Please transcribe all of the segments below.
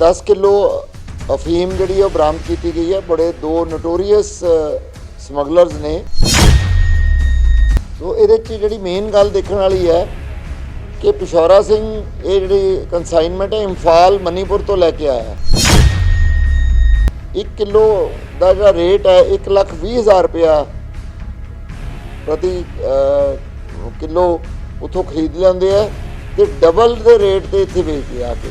10 kilo ਅਫੀਮ ਜਿਹੜੀ ਉਹ ਬਰਾਮਦ ਕੀਤੀ ਗਈ ਹੈ ਬੜੇ ਦੋ ਨੋਟੋਰੀਅਸ ਸਮਗਲਰਸ ਨੇ ਸੋ ਇਹਦੇ 'ਚ ਜਿਹੜੀ ਮੇਨ ਗੱਲ ਦੇਖਣ ਵਾਲੀ ਹੈ ਕਿ ਪਿਸ਼ੌਰਾ ਸਿੰਘ ਇਹ ਜਿਹੜੀ ਕੰਸਾਈਨਮੈਂਟ ਹੈ ਇੰਫਾਲ ਮਨੀਪੁਰ ਤੋਂ ਲੈ ਕੇ ਆਇਆ ਹੈ 1 ਕਿਲੋ ਦਾ ਜਿਹੜਾ ਰੇਟ ਹੈ 1 ਲੱਖ 20 ਹਜ਼ਾਰ ਰੁਪਇਆ ਪ੍ਰਤੀ ਅਹ, ਕਿਲੋ ਉਥੋਂ ਖਰੀਦ ਲੈਂਦੇ ਆ ਤੇ ਡਬਲ ਦੇ ਰੇਟ ਤੇ ਇੱਥੇ ਵੇਚਦੇ ਆ ਕੇ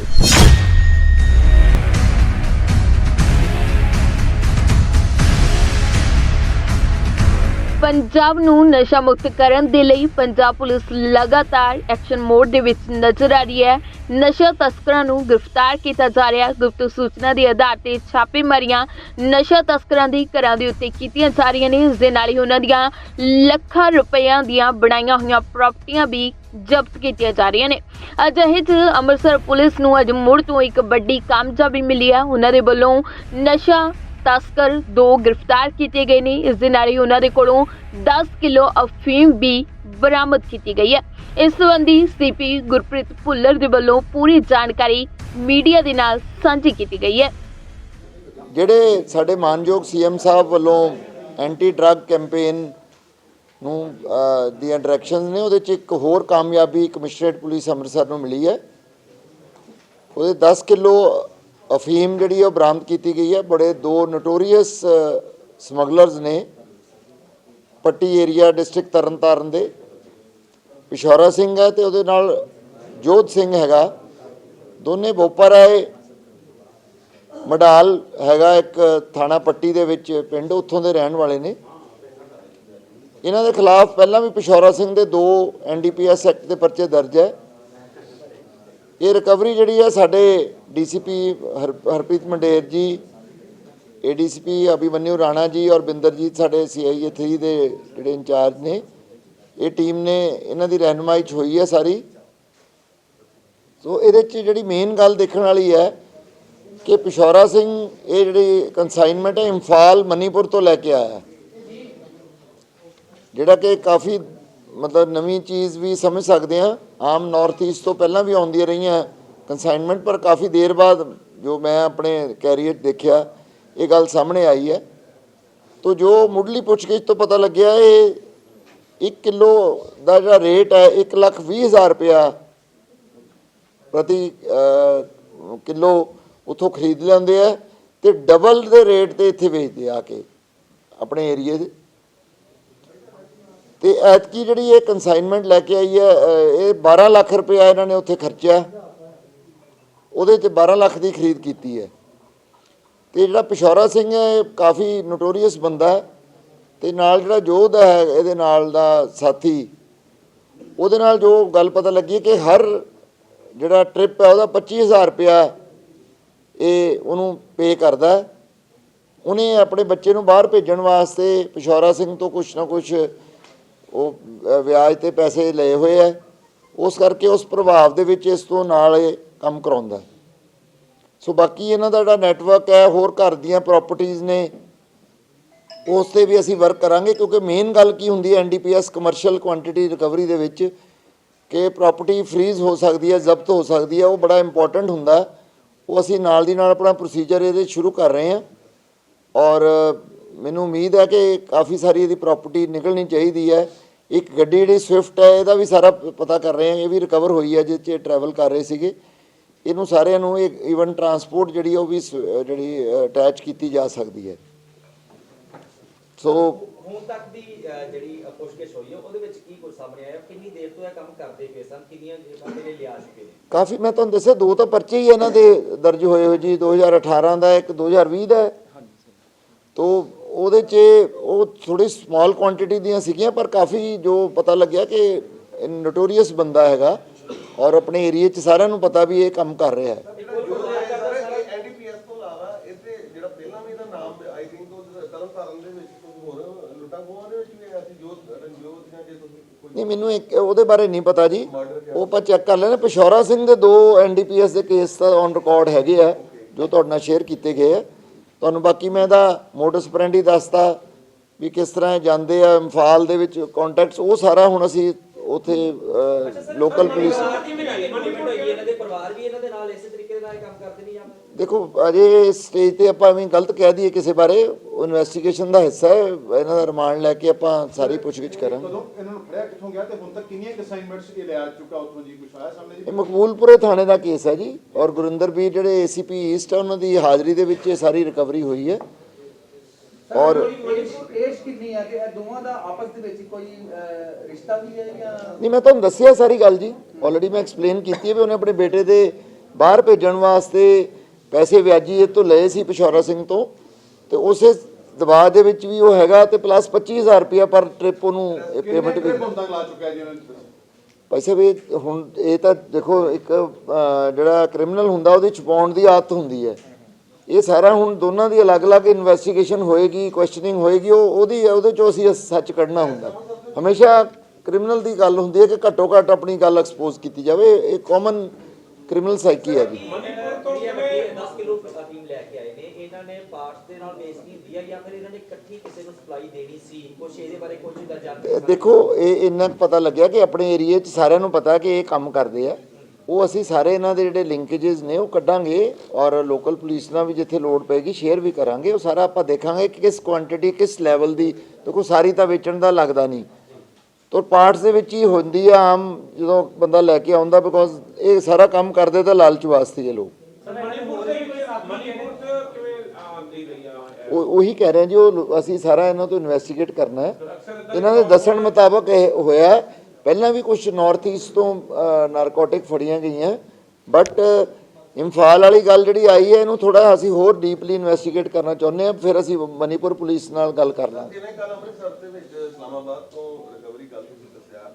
ਪੰਜਾਬ ਨੂੰ ਨਸ਼ਾ ਮੁਕਤ ਕਰਨ ਦੇ ਲਈ ਪੰਜਾਬ ਪੁਲਿਸ ਲਗਾਤਾਰ ਐਕਸ਼ਨ ਮੋਡ ਦੇ ਵਿੱਚ ਨਜ਼ਰ ਆ ਰਹੀ ਹੈ। ਨਸ਼ਾ ਤਸਕਰਾਂ ਨੂੰ ਗ੍ਰਿਫਤਾਰ ਕੀਤਾ ਜਾ ਰਿਹਾ ਗੁਪਤ ਸੂਚਨਾ ਦੇ ਆਧਾਰ ਤੇ ਛਾਪੇਮਾਰੀਆਂ ਨਸ਼ਾ ਤਸਕਰਾਂ ਦੀ ਘਰਾਂ ਦੇ ਉੱਤੇ ਕੀਤੀਆਂ ਜਾ ਰਹੀਆਂ ਨੇ। ਇਸ ਦੇ ਨਾਲ ਹੀ ਉਹਨਾਂ ਦੀਆਂ ਲੱਖਾਂ ਰੁਪਈਆਂ ਦੀਆਂ ਬਣਾਈਆਂ ਹੋਈਆਂ ਪ੍ਰਾਪਰਟੀਆਂ ਵੀ ਜ਼ਬਤ ਕੀਤੀਆਂ ਜਾ ਰਹੀਆਂ ਨੇ। ਅਜਿਹੇ 'ਚ ਅੰਮ੍ਰਿਤਸਰ ਪੁਲਿਸ ਨੂੰ ਅੱਜ ਮੁੜ ਤੋਂ ਇੱਕ ਵੱਡੀ ਕਾਮਯਾਬੀ ਮਿਲੀ ਹੈ। ਉਹਨਾਂ ਦੇ ਵੱਲੋਂ ਨਸ਼ਾ ਤਸਕਰ ਦੋ ਗ੍ਰਿਫਤਾਰ ਕੀਤੇ ਗਏ ਨੇ। ਇਸ ਦੇ ਨਾਲ ਹੀ ਉਹਨਾਂ ਦੇ ਕੋਲੋਂ 10 ਕਿਲੋ ਅਫੀਮ ਵੀ ਬਰਾਮਦ ਕੀਤੀ ਗਈ ਹੈ। ਇਸ ਸੰਬੰਧੀ ਸੀਪੀ ਗੁਰਪ੍ਰੀਤ ਭੁੱਲਰ ਦੇ ਵੱਲੋਂ ਪੂਰੀ ਜਾਣਕਾਰੀ ਮੀਡੀਆ ਦੇ ਨਾਲ ਸਾਂਝੀ ਕੀਤੀ ਗਈ ਹੈ। ਜਿਹੜੇ ਸਾਡੇ ਮਾਨਯੋਗ ਸੀਐਮ ਸਾਹਿਬ ਵੱਲੋਂ ਐਂਟੀ ਡਰੱਗ ਕੈਂਪੇਨ ਨੂੰ ਅਹ, ਦੀਆਂ ਡਾਇਰੈਕਸ਼ਨਸ ਨੇ ਉਹਦੇ ਚ ਇੱਕ ਹੋਰ ਕਾਮਯਾਬੀ ਕਮਿਸ਼ਨਰੇਟ ਪੁਲਿਸ ਅੰਮ੍ਰਿਤਸਰ ਨੂੰ ਮਿਲੀ ਹੈ। ਉਹਦੇ 10 ਕਿਲੋ ਅਫੀਮ ਜਿਹੜੀ ਉਹ ਬਰਾਮਦ ਕੀਤੀ ਗਈ ਹੈ ਬੜੇ ਦੋ ਨੋਟੋਰੀਅਸ ਸਮਗਲਰਸ ਨੇ ਪੱਟੀ ਏਰੀਆ ਡਿਸਟ੍ਰਿਕਟ ਤਰਨਤਾਰਨ ਦੇ। ਪਿਸ਼ੌਰਾ ਸਿੰਘ ਹੈ ਤੇ ਉਹਦੇ ਨਾਲ ਜੋਤ ਸਿੰਘ ਹੈਗਾ। ਦੋਨੇ ਬੋਪਰ ਆਏ ਮਡਾਲ ਹੈਗਾ ਇੱਕ ਥਾਣਾ ਪੱਟੀ ਦੇ ਵਿੱਚ, ਪਿੰਡ ਉੱਥੋਂ ਦੇ ਰਹਿਣ ਵਾਲੇ ਨੇ। ਇਹਨਾਂ ਦੇ ਖਿਲਾਫ ਪਹਿਲਾਂ ਵੀ ਪਿਸ਼ੌਰਾ ਸਿੰਘ ਦੇ ਦੋ ਐਨਡੀਪੀਐਸ ਐਕਟ ਦੇ ਪਰਚੇ ਦਰਜ ਹੈ ਇਹ ਰਿਕਵਰੀ ਜਿਹੜੀ ਹੈ ਸਾਡੇ ਡੀਸੀਪੀ ਹਰਪ੍ਰੀਤ ਮੰਡੇਰ ਜੀ ਏਡੀਸੀਪੀ ਅਭਿਮਨਿਊ ਰਾਣਾ ਜੀ ਔਰ ਬਿੰਦਰਜੀਤ ਸਾਡੇ ਸੀਆਈਏ 3 ਦੇ ਜਿਹੜੇ ਇੰਚਾਰਜ ਨੇ, ਇਹ ਟੀਮ ਨੇ ਇਹਨਾਂ ਦੀ ਰਹਿਨੁਮਾਈ 'ਚ ਹੋਈ ਹੈ ਸਾਰੀ। ਸੋ ਇਹਦੇ 'ਚ ਜਿਹੜੀ ਮੇਨ ਗੱਲ ਦੇਖਣ ਵਾਲੀ ਹੈ ਕਿ ਪਿਸ਼ੌਰਾ ਸਿੰਘ ਇਹ ਜਿਹੜੀ ਕੰਸਾਈਨਮੈਂਟ ਹੈ, ਇੰਫਾਲ ਮਨੀਪੁਰ ਤੋਂ ਲੈ ਕੇ ਆਇਆ। ਜਿਹੜਾ ਕਿ ਕਾਫੀ ਮਤਲਬ ਨਵੀਂ ਚੀਜ਼ ਵੀ ਸਮਝ ਸਕਦੇ ਹਾਂ। ਆਮ ਨਾਰਥ ਈਸਟ ਤੋਂ ਪਹਿਲਾਂ ਵੀ ਆਉਂਦੀਆਂ ਰਹੀਆਂ। ਕਨਸਾਈਨਮੈਂਟ ਪਰ ਕਾਫੀ ਦੇਰ ਬਾਅਦ ਜੋ ਮੈਂ ਆਪਣੇ ਕੈਰੀਅਰ ਦੇਖਿਆ ਇਹ ਗੱਲ ਸਾਹਮਣੇ ਆਈ ਹੈ। ਤੋ ਜੋ ਮੁੱਢਲੀ ਪੁੱਛਗਿੱਛ ਤੋਂ ਪਤਾ ਲੱਗਿਆ ਇਹ 1 ਕਿਲੋ ਦਾ ਜਿਹੜਾ ਰੇਟ ਹੈ 1 ਲੱਖ 20 ਹਜ਼ਾਰ ਰੁਪਇਆ ਪ੍ਰਤੀ ਅਹ, ਕਿਲੋ ਉਥੋਂ ਖਰੀਦ ਲੈਂਦੇ ਆ ਤੇ ਡਬਲ ਦੇ ਰੇਟ ਤੇ ਇੱਥੇ ਵੇਚਦੇ ਆ ਕੇ ਆਪਣੇ ਏਰੀਏ ਦੇ। ਤੇ ਐਤਕੀ ਜਿਹੜੀ ਇਹ ਕਨਸਾਈਨਮੈਂਟ ਲੈ ਕੇ ਆਈ ਹੈ ਇਹ 12 ਲੱਖ ਰੁਪਇਆ ਇਹਨਾਂ ਨੇ ਉੱਥੇ ਖਰਚਿਆ। ਉਹਦੇ ਚ 12 ਲੱਖ ਦੀ ਖਰੀਦ ਕੀਤੀ ਹੈ। ਤੇ ਜਿਹੜਾ ਪਿਸ਼ੌਰਾ ਸਿੰਘ ਹੈ, ਇਹ ਕਾਫੀ ਨੋਟੋਰੀਅਸ ਬੰਦਾ ਹੈ। ਤੇ ਨਾਲ ਜਿਹੜਾ ਜੋਧ ਹੈ, ਇਹਦੇ ਨਾਲ ਦਾ ਸਾਥੀ, ਉਹਦੇ ਨਾਲ ਜੋ ਗੱਲ ਪਤਾ ਲੱਗੀ ਕਿ ਹਰ ਜਿਹੜਾ ਟ੍ਰਿਪ ਹੈ, ਉਹਦਾ 25000 ਰੁਪਇਆ ਇਹ ਉਹਨੂੰ ਪੇ ਕਰਦਾ ਉਹਨੇ ਆਪਣੇ ਬੱਚੇ ਨੂੰ ਬਾਹਰ ਭੇਜਣ ਵਾਸਤੇ ਪਿਸ਼ੌਰਾ ਸਿੰਘ ਤੋਂ ਕੁਛ ਨਾ ਕੁਛ ਉਹ ਵਿਆਜ ਤੇ ਪੈਸੇ ਲਏ ਹੋਏ ਆ, ਉਸ ਕਰਕੇ ਉਸ ਪ੍ਰਭਾਵ ਦੇ ਵਿੱਚ ਇਸ ਤੋਂ ਨਾਲ ਇਹ ਕੰਮ ਕਰਾਉਂਦਾ ਸੋ ਬਾਕੀ ਇਹਨਾਂ ਦਾ ਜਿਹੜਾ ਨੈਟਵਰਕ ਹੈ, ਹੋਰ ਘਰ ਦੀਆਂ ਪ੍ਰਾਪਰਟੀਆਂ ਨੇ, ਉਸ ਤੇ ਵੀ ਅਸੀਂ ਵਰਕ ਕਰਾਂਗੇ, ਕਿਉਂਕਿ ਮੇਨ ਗੱਲ ਕੀ ਹੁੰਦੀ ਹੈ ਐਨਡੀਪੀਐਸ ਕਮਰਸ਼ੀਅਲ ਕੁਆਂਟੀਟੀ ਰਿਕਵਰੀ ਦੇ ਵਿੱਚ, ਕਿ ਪ੍ਰਾਪਰਟੀ ਫ੍ਰੀਜ਼ ਹੋ ਸਕਦੀ ਹੈ, ਜ਼ਬਤ ਹੋ ਸਕਦੀ ਹੈ, ਉਹ ਬੜਾ ਇੰਪੋਰਟੈਂਟ ਹੁੰਦਾ ਉਹ ਅਸੀਂ ਨਾਲ ਦੀ ਨਾਲ ਆਪਣਾ ਪ੍ਰੋਸੀਜਰ ਇਹਦੇ ਸ਼ੁਰੂ ਕਰ ਰਹੇ ਹਾਂ। ਔਰ ਮੈਨੂੰ ਉਮੀਦ ਹੈ ਕਿ ਕਾਫੀ ਸਾਰੀ ਇਹਦੀ ਪ੍ਰਾਪਰਟੀ ਨਿਕਲਣੀ ਚਾਹੀਦੀ ਹੈ। ਇੱਕ ਗੱਡੀ ਜਿਹੜੀ ਸਵਿਫਟ ਹੈ ਇਹਦਾ ਵੀ ਸਾਰਾ ਪਤਾ ਕਰ ਰਹੇ ਹਾਂ ਇਹ ਵੀ ਰਿਕਵਰ ਹੋਈ ਹੈ ਜਿਸ 'ਚ ਟਰੈਵਲ ਕਰ ਰਹੇ ਸੀਗੇ। ਇਹਨੂੰ ਸਾਰਿਆਂ ਨੂੰ ਇੱਕ ਈਵਨ ਟਰਾਂਸਪੋਰਟ ਜਿਹੜੀ ਉਹ ਵੀ ਜਿਹੜੀ ਅਟੈਚ ਕੀਤੀ ਜਾ ਸਕਦੀ ਹੈ। ਸੋ ਹੁਣ ਤੱਕ ਦੀ ਜਿਹੜੀ ਪੁੱਛਗਿੱਛ ਹੋਈ ਹੈ ਉਹਦੇ ਵਿੱਚ ਕੀ ਕੁਝ ਸਾਹਮਣੇ ਆਇਆ? ਕਿੰਨੀ ਦੇਰ ਤੋਂ ਇਹ ਕੰਮ ਕਰਦੇ ਪਏ ਸਨ? ਕਿੰਨੀਆਂ ਜੇਬਾਂ ਦੇ ਲਿਆ ਚੁੱਕੇ ਨੇ? ਕਾਫੀ ਮੈਂ ਤੁਹਾਨੂੰ ਦੱਸਿਆ ਦੋ ਤਾਂ ਪਰਚੇ ਹੀ ਇਹਨਾਂ ਦੇ ਦਰਜ ਹੋਏ ਹੋਏ ਜੀ 2018 ਦਾ ਇੱਕ 2020 ਦਾ। ਹੈ ਤੋ ਉਹਦੇ 'ਚ ਉਹ ਥੋੜੀ ਸਮਾਲ ਕੁਆਂਟੀਟੀ ਦੀਆਂ ਸੀਗੀਆਂ ਪਰ ਕਾਫੀ ਜੋ ਪਤਾ ਲੱਗਿਆ ਕਿ ਨੋਟੋਰੀਅਸ ਬੰਦਾ ਹੈਗਾ ਔਰ ਆਪਣੇ ਏਰੀਆ 'ਚ ਸਾਰਿਆਂ ਨੂੰ ਪਤਾ ਵੀ ਇਹ ਕੰਮ ਕਰ ਰਿਹਾ ਹੈ। ਨਹੀਂ ਮੈਨੂੰ ਇੱਕ ਉਹਦੇ ਬਾਰੇ ਨਹੀਂ ਪਤਾ ਜੀ। ਉਹ ਆਪਾਂ ਚੈੱਕ ਕਰ ਲੈਣਾ ਪਿਸ਼ੌਰਾ ਸਿੰਘ ਦੇ ਦੋ ਐਨਡੀਪੀਐਸ ਦੇ ਕੇਸ ਤਾਂ ਔਨ ਰਿਕਾਰਡ ਹੈਗੇ ਆ ਜੋ ਤੁਹਾਡੇ ਨਾਲ ਸ਼ੇਅਰ ਕੀਤੇ ਗਏ ਆ। ਤੁਹਾਨੂੰ ਬਾਕੀ ਮੈਂ ਇਹਦਾ ਮੋਡਸ ਪ੍ਰੈਂਡੀ ਦੱਸਤਾ ਵੀ ਕਿਸ ਤਰ੍ਹਾਂ ਜਾਂਦੇ ਆ, ਇੰਫਾਲ ਦੇ ਵਿੱਚ ਕੰਟੈਕਟਸ ਉਹ ਸਾਰਾ ਹੁਣ ਅਸੀਂ ਉਥੇ ਲੋਕਲ ਪੁਲਿਸ ਪਰਿਵਾਰ ਦੀ ਵੀ ਇਨਵੋਲਵਮੈਂਟ ਹੋਈ ਹੈ ਇਹਨਾਂ ਦੇ ਪਰਿਵਾਰ ਵੀ ਇਹਨਾਂ ਦੇ ਨਾਲ ਇਸੇ ਤਰੀਕੇ ਦੇ ਨਾਲ ਇਹ ਕੰਮ ਕਰਦੇ ਨਹੀਂ ਜਾਂ ਦੇਖੋ ਅਜੇ ਸਟੇਜ ਤੇ ਆਪਾਂ ਐਵੇਂ ਗਲਤ ਕਹਿ ਦਈਏ ਕਿਸੇ ਬਾਰੇ ਉਹ ਇਨਵੈਸਟੀਗੇਸ਼ਨ ਦਾ ਹਿੱਸਾ ਹੈ ਇਹਨਾਂ ਦਾ ਰਿਮਾਂਡ ਲੈ ਕੇ ਆਪਾਂ ਸਾਰੀ ਪੁੱਛਗਿੱਛ ਕਰਾਂਗੇ। ਕਦੋਂ ਇਹਨਾਂ ਨੂੰ ਫੜਿਆ ਕਿੱਥੋਂ ਗਿਆ ਤੇ ਹੁਣ ਤੱਕ ਕਿੰਨੀਆਂ ਅਸਾਈਨਮੈਂਟਸ ਇਹ ਲਿਆ ਚੁੱਕਾ ਉੱਥੋਂ ਜੀ ਕੁਛ ਆਇਆ ਸਾਹਮਣੇ ਇਹ ਜੀ ਮਕਬੂਲਪੁਰੇ ਥਾਣੇ ਦਾ ਕੇਸ ਹੈ ਜੀ ਔਰ ਗੁਰਿੰਦਰ ਵੀਰ ਜਿਹੜੇ ਏਸੀਪੀ ਈਸਟ ਆ ਉਹਨਾਂ ਦੀ ਹਾਜ਼ਰੀ ਦੇ ਵਿੱਚ ਇਹ ਸਾਰੀ ਰਿਕਵਰੀ ਹੋਈ ਹੈ। ਔਰ ਏਜ ਕਿੰਨੀ ਹੈ? ਕਿ ਇਹ ਦੋਵਾਂ ਦਾ ਆਪਸ ਦੇ ਵਿੱਚ ਕੋਈ ਅਹ, ਰਿਸ਼ਤਾ ਵੀ ਹੈ ਜਾਂ? ਨਹੀਂ ਮੈਂ ਤੁਹਾਨੂੰ ਦੱਸਿਆ ਸਾਰੀ ਗੱਲ ਜੀ। ਆਲਰੇਡੀ ਮੈਂ ਐਕਸਪਲੇਨ ਕੀਤੀ ਹੈ ਵੀ ਉਹਨੇ ਆਪਣੇ ਬੇਟੇ ਦੇ ਬਾਹਰ ਭੇਜਣ ਵਾਸਤੇ ਪੈਸੇ ਵਿਆਜੀ ਇਹ ਤੋਂ ਲਏ ਸੀ ਪਿਸ਼ੌਰਾ ਸਿੰਘ ਤੋਂ ਤੇ ਉਸੇ ਦਬਾਅ ਦੇ ਵਿੱਚ ਵੀ ਉਹ ਹੈਗਾ ਤੇ ਪਲੱਸ 25000 ਰੁਪਇਆ ਪਰ ਟ੍ਰਿਪ ਉਹਨੂੰ ਪੇਮੈਂਟ ਵੀ ਤੱਕ ਲਾ ਜੀ ਵੀ ਹੁਣ ਇਹ ਤਾਂ ਦੇਖੋ ਇੱਕ ਜਿਹੜਾ ਕ੍ਰਿਮੀਨਲ ਹੁੰਦਾ ਉਹਦੀ ਛੁਪਾਉਣ ਦੀ ਆਦਤ ਹੁੰਦੀ ਹੈ। ਇਹ ਸਾਰਾ ਹੁਣ ਦੋਨਾਂ ਦੀ ਅਲੱਗ-ਅਲੱਗ ਇਨਵੈਸਟੀਗੇਸ਼ਨ ਹੋਏਗੀ ਕੁਐਸਚਨਿੰਗ ਹੋਏਗੀ ਉਹ ਉਹਦੀ ਉਹਦੇ ਚੋਂ ਅਸੀਂ ਸੱਚ ਕੱਢਣਾ ਹੁੰਦਾ। ਹਮੇਸ਼ਾ ਕ੍ਰਿਮੀਨਲ ਦੀ ਗੱਲ ਹੁੰਦੀ ਹੈ ਕਿ ਘੱਟੋ ਘੱਟ ਆਪਣੀ ਗੱਲ ਐਕਸਪੋਜ਼ ਕੀਤੀ ਜਾਵੇ। ਇਹ ਕਾਮਨ ਕ੍ਰਿਮੀਨਲ ਸਾਈਕੀ ਹੈ ਜੀ। ਜਿਹੜੀ ਇਹ ਵੱਡੀ 10 ਕਿਲੋ ਅਫੀਮ ਲੈ ਕੇ ਆਏ ਨੇ। ਇਹਨਾਂ ਨੇ ਦੇਖੋ ਪਤਾ ਲੱਗਿਆ ਕਿ ਆਪਣੇ ਏਰੀਏ 'ਚ ਸਾਰਿਆਂ ਨੂੰ ਪਤਾ ਕਿ ਇਹ ਕੰਮ ਕਰਦੇ ਆ। ਉਹ ਅਸੀਂ ਸਾਰੇ ਇਹਨਾਂ ਦੇ ਜਿਹੜੇ ਲਿੰਕੇजेस ਨੇ ਉਹ ਕੱਢਾਂਗੇ ਔਰ ਲੋਕਲ ਪੁਲਿਸ ਨਾਲ ਵੀ ਜਿੱਥੇ ਲੋਡ ਪਏਗੀ ਸ਼ੇਅਰ ਵੀ ਕਰਾਂਗੇ। ਉਹ ਸਾਰਾ ਆਪਾਂ ਦੇਖਾਂਗੇ ਕਿ ਕਿਸ ਕੁਆਂਟੀਟੀ ਕਿਸ ਲੈਵਲ ਦੀ। ਦੇਖੋ ਸਾਰੀ ਤਾਂ ਵੇਚਣ ਦਾ ਲੱਗਦਾ ਨਹੀਂ। ਤੋ ਪਾਰਟਸ ਦੇ ਵਿੱਚ ਹੀ ਹੁੰਦੀ ਆ ਆਮ ਜਦੋਂ ਬੰਦਾ ਲੈ ਕੇ ਆਉਂਦਾ ਬਿਕੋਜ਼ ਇਹ ਸਾਰਾ ਕੰਮ ਕਰਦੇ ਤਾਂ ਲਾਲਚ ਵਾਸਤੇ ਹੀ ਲੋਕ। ਉਹੀ ਕਹਿ ਰਹੇ ਜੀ, ਉਹ ਅਸੀਂ ਸਾਰਾ ਇਹਨਾਂ ਤੋਂ ਇਨਵੈਸਟੀਗੇਟ ਕਰਨਾ ਹੈ। ਇਹਨਾਂ ਦੇ ਦੱਸਣ ਮੁਤਾਬਕ ਇਹ ਹੋਇਆ ਪਹਿਲਾਂ ਵੀ ਕੁਝ ਨਾਰਥ ਈਸਟ ਤੋਂ ਨਾਰਕੋਟਿਕ ਫੜੀਆਂ ਗਈਆਂ। ਬਟ ਇੰਫਾਲ ਵਾਲੀ ਗੱਲ ਜਿਹੜੀ ਆਈ ਹੈ, ਇਹਨੂੰ ਥੋੜਾ ਅਸੀਂ ਹੋਰ ਡੀਪਲੀ ਇਨਵੈਸਟੀਗੇਟ ਕਰਨਾ ਚਾਹੁੰਦੇ ਹਾਂ। ਫਿਰ ਅਸੀਂ ਮਨੀਪੁਰ ਪੁਲਿਸ ਨਾਲ ਗੱਲ ਕਰ ਲਾਂਗੇ। ਜਿਵੇਂ ਕੱਲ ਅੰਮ੍ਰਿਤਸਰ ਦੇ ਵਿੱਚ, ਇਸਲਾਮਾਬਾਦ ਤੋਂ ਰਿਕਵਰੀ ਗੱਲ ਤੁਸੀਂ ਦੱਸਿਆ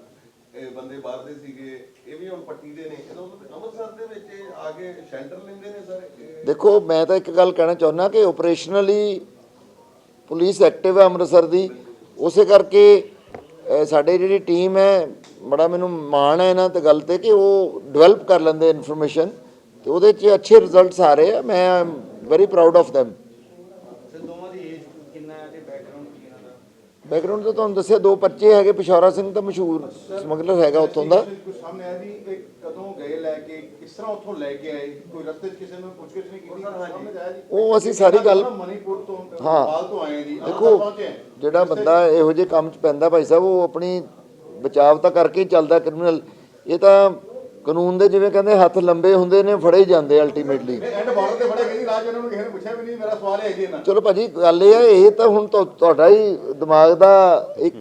ਇਹ ਬੰਦੇ ਬਾਹਰ ਦੇ ਸੀਗੇ ਇਹ ਵੀ ਹੁਣ ਪੱਟੀ ਦੇ ਨੇ। ਇਹਨਾਂ ਨੂੰ ਅੰਮ੍ਰਿਤਸਰ ਦੇ ਵਿੱਚ ਇਹ ਆ ਕੇ ਸ਼ੈਲਟਰ ਲੈਂਦੇ ਨੇ ਸਰ। ਇਹ ਦੇਖੋ ਮੈਂ ਤਾਂ ਇੱਕ ਗੱਲ ਕਹਿਣਾ ਚਾਹੁੰਦਾ ਕਿ ਆਪਰੇਸ਼ਨਲੀ ਪੁਲਿਸ ਐਕਟਿਵ ਹੈ ਅੰਮ੍ਰਿਤਸਰ ਦੀ। ਉਸੇ ਕਰਕੇ ਅਹ, ਸਾਡੇ ਜਿਹੜੀ ਟੀਮ ਹੈ ਬੜਾ ਮੈਨੂੰ ਮਾਣ ਹੈ ਇਹਨਾਂ ਤੇ ਗੱਲ ਤੇ ਕਿ ਉਹ ਡਿਵੈਲਪ ਕਰ ਲੈਂਦੇ ਇਨਫੋਰਮੇਸ਼ਨ ਤੇ ਉਹਦੇ 'ਚ ਅੱਛੇ ਰਿਜ਼ਲਟਸ ਆ ਰਹੇ ਆ। ਮੈਂ very proud of them sir ਦੋਵਾਂ ਦੀ ਏਜ ਕਿੰਨਾ ਹੈ ਤੇ ਬੈਕਗ੍ਰਾਉਂਡ ਕੀ ਇਹਨਾਂ ਦਾ? ਬੈਕਗ੍ਰਾਉਂਡ ਤਾਂ ਤੁਹਾਨੂੰ ਦੱਸਿਆ ਦੋ ਪਰਚੇ ਹੈਗੇ ਪਿਸ਼ੌਰਾ ਸਿੰਘ ਤਾਂ ਮਸ਼ਹੂਰ ਸਮਗਲਰ ਹੈਗਾ ਉੱਥੋਂ ਦਾ। ਕੁਛ ਸਾਹਮਣੇ ਆਇਆ ਜੀ ਇਹ ਕਦੋਂ ਗਏ ਲੈ ਕੇ ਕਿਸ ਤਰ੍ਹਾਂ ਉੱਥੋਂ ਲੈ ਕੇ ਆਏ? ਕੋਈ ਰਸਤੇ 'ਚ ਕਿਸੇ ਨੂੰ ਪੁੱਛਗਿੱਛ ਨਹੀਂ ਕੀਤੀ? ਸਾਹਮਣੇ ਆਇਆ ਜੀ। ਉਹ ਅਸੀਂ ਸਾਰੀ ਗੱਲ ਮਨੀਪੁਰ ਤੋਂ ਹਾਂ। ਬਾਲ ਤੋਂ ਆਏ ਜੀ। ਦੇਖੋ। ਜਿਹੜਾ ਬੰਦਾ ਇਹੋ ਜਿਹੇ ਕੰਮ 'ਚ ਪੈਂਦਾ ਭਾਈ ਸਾਹਿਬ ਉਹ ਆਪਣੀ ਬਚਾਵ ਤਾਂ ਕਰਕੇ ਹੀ ਚੱਲਦਾ ਕ੍ਰਿਮੀਨਲ। ਇਹ ਤਾਂ ਕਾਨੂੰਨ ਦੇ ਜਿਵੇਂ ਕਹਿੰਦੇ ਹੱਥ ਲੰਬੇ ਹੁੰਦੇ ਨੇ ਫੜੇ ਹੀ ਜਾਂਦੇ ਅਲਟੀਮੇਟਲੀ ਐਂਡ ਬਾਰਡਰ ਤੇ ਫੜੇ ਗਏ ਜੀ ਰਾਜ ਉਹਨਾਂ ਨੂੰ ਕਿਸੇ ਨੇ ਪੁੱਛਿਆ ਵੀ ਨਹੀਂ ਮੇਰਾ ਸਵਾਲ ਹੈ ਜੀ ਇਹਨਾਂ ਚਲੋ ਭਾਜੀ ਗੱਲ ਇਹ ਹੈ ਇਹ ਤਾਂ ਹੁਣ ਤੁਹਾ- ਤੁਹਾਡਾ ਹੀ ਦਿਮਾਗ ਦਾ ਇੱਕ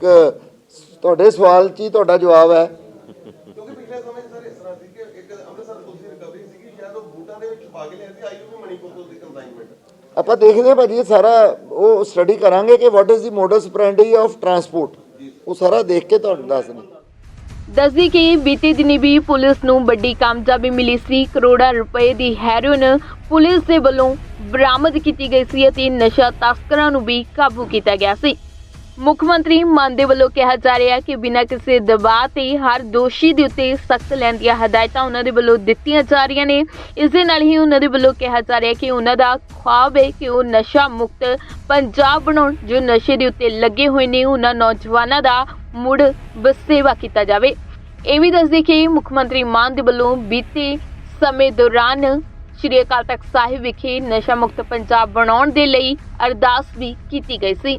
ਤੁਹਾਡੇ ਸਵਾਲ 'ਚ ਹੀ ਤੁਹਾਡਾ ਜਵਾਬ ਹੈ। ਕਿਉਂਕਿ ਪਿਛਲੇ ਸਮੇਂ 'ਚ ਸਰ ਇਸ ਤਰ੍ਹਾਂ ਸੀ ਕਿ ਇੱਕ ਅੰਮ੍ਰਿਤਸਰ ਪੁਲਿਸ ਦੀ ਰਿਕਵਰੀ ਸੀਗੀ ਸ਼ਾਇਦ ਉਹ ਬੂਟਾਂ ਦੇ ਵਿੱਚ ਛੁਪਾ ਕੇ ਲਿਆ ਸੀ ਆਈ ਵੀ ਮਣੀਪੁਰ ਤੋਂ ਦੀ ਕੰਸਾਈਨਮੈਂਟ ਆਪਾਂ ਦੇਖਦੇ ਹਾਂ ਭਾਜੀ ਇਹ ਸਾਰਾ ਉਹ ਸਟੱਡੀ ਕਰਾਂਗੇ ਕਿ what is the modus operandi of transport ਉਹ ਸਾਰਾ ਦੇਖ ਕੇ ਤੁਹਾਨੂੰ ਦੱਸ ਦਿੰਦੇ ਦੱਸਦੀ ਕਿ ਬੀਤੇ ਦਿਨੀ ਵੀ ਪੁਲਿਸ ਨੂੰ ਵੱਡੀ ਕਾਮਯਾਬੀ ਮਿਲੀ ਸੀ। ਕਰੋੜਾਂ ਰੁਪਏ ਦੀ ਹੈਰੋਇਨ ਪੁਲਿਸ ਦੇ ਵੱਲੋਂ ਬਰਾਮਦ ਕੀਤੀ ਗਈ ਸੀ ਅਤੇ ਨਸ਼ਾ ਤਸਕਰਾਂ ਨੂੰ ਵੀ ਕਾਬੂ ਕੀਤਾ ਗਿਆ ਸੀ। ਮੁੱਖ ਮੰਤਰੀ ਮਾਨ ਦੇ ਵੱਲੋਂ ਕਿਹਾ ਜਾ ਰਿਹਾ ਕਿ ਬਿਨਾਂ ਕਿਸੇ ਦਬਾਅ ਤੇ ਹਰ ਦੋਸ਼ੀ ਦੇ ਉੱਤੇ ਸਖਤ ਲੈਣ ਦੀਆਂ ਹਦਾਇਤਾਂ ਉਹਨਾਂ ਦੇ ਵੱਲੋਂ ਦਿੱਤੀਆਂ ਜਾ ਰਹੀਆਂ ਨੇ। ਇਸ ਦੇ ਨਾਲ ਹੀ ਉਹਨਾਂ ਦੇ ਵੱਲੋਂ ਕਿਹਾ ਜਾ ਰਿਹਾ ਕਿ ਉਹਨਾਂ ਦਾ ਖੁਆਬ ਹੈ ਕਿ ਉਹ ਨਸ਼ਾ ਮੁਕਤ ਪੰਜਾਬ ਬਣਾਉਣ, ਜੋ ਨਸ਼ੇ ਦੇ ਉੱਤੇ ਲੱਗੇ ਹੋਏ ਨੇ, ਉਹਨਾਂ ਨੌਜਵਾਨਾਂ ਦਾ ਮੁੜ ਬਸੇਵਾ ਕੀਤਾ ਜਾਵੇ। ਇਹ ਵੀ ਦੱਸਦੇ ਕਿ ਮੁੱਖ ਮੰਤਰੀ ਮਾਨ ਦੇ ਵੱਲੋਂ ਬੀਤੇ ਸਮੇਂ ਦੌਰਾਨ ਸ਼੍ਰੀ ਅਕਾਲ ਤਖਤ ਸਾਹਿਬ ਵਿਖੇ ਨਸ਼ਾ ਮੁਕਤ ਪੰਜਾਬ ਬਣਾਉਣ ਦੇ ਲਈ ਅਰਦਾਸ ਵੀ ਕੀਤੀ ਗਈ ਸੀ।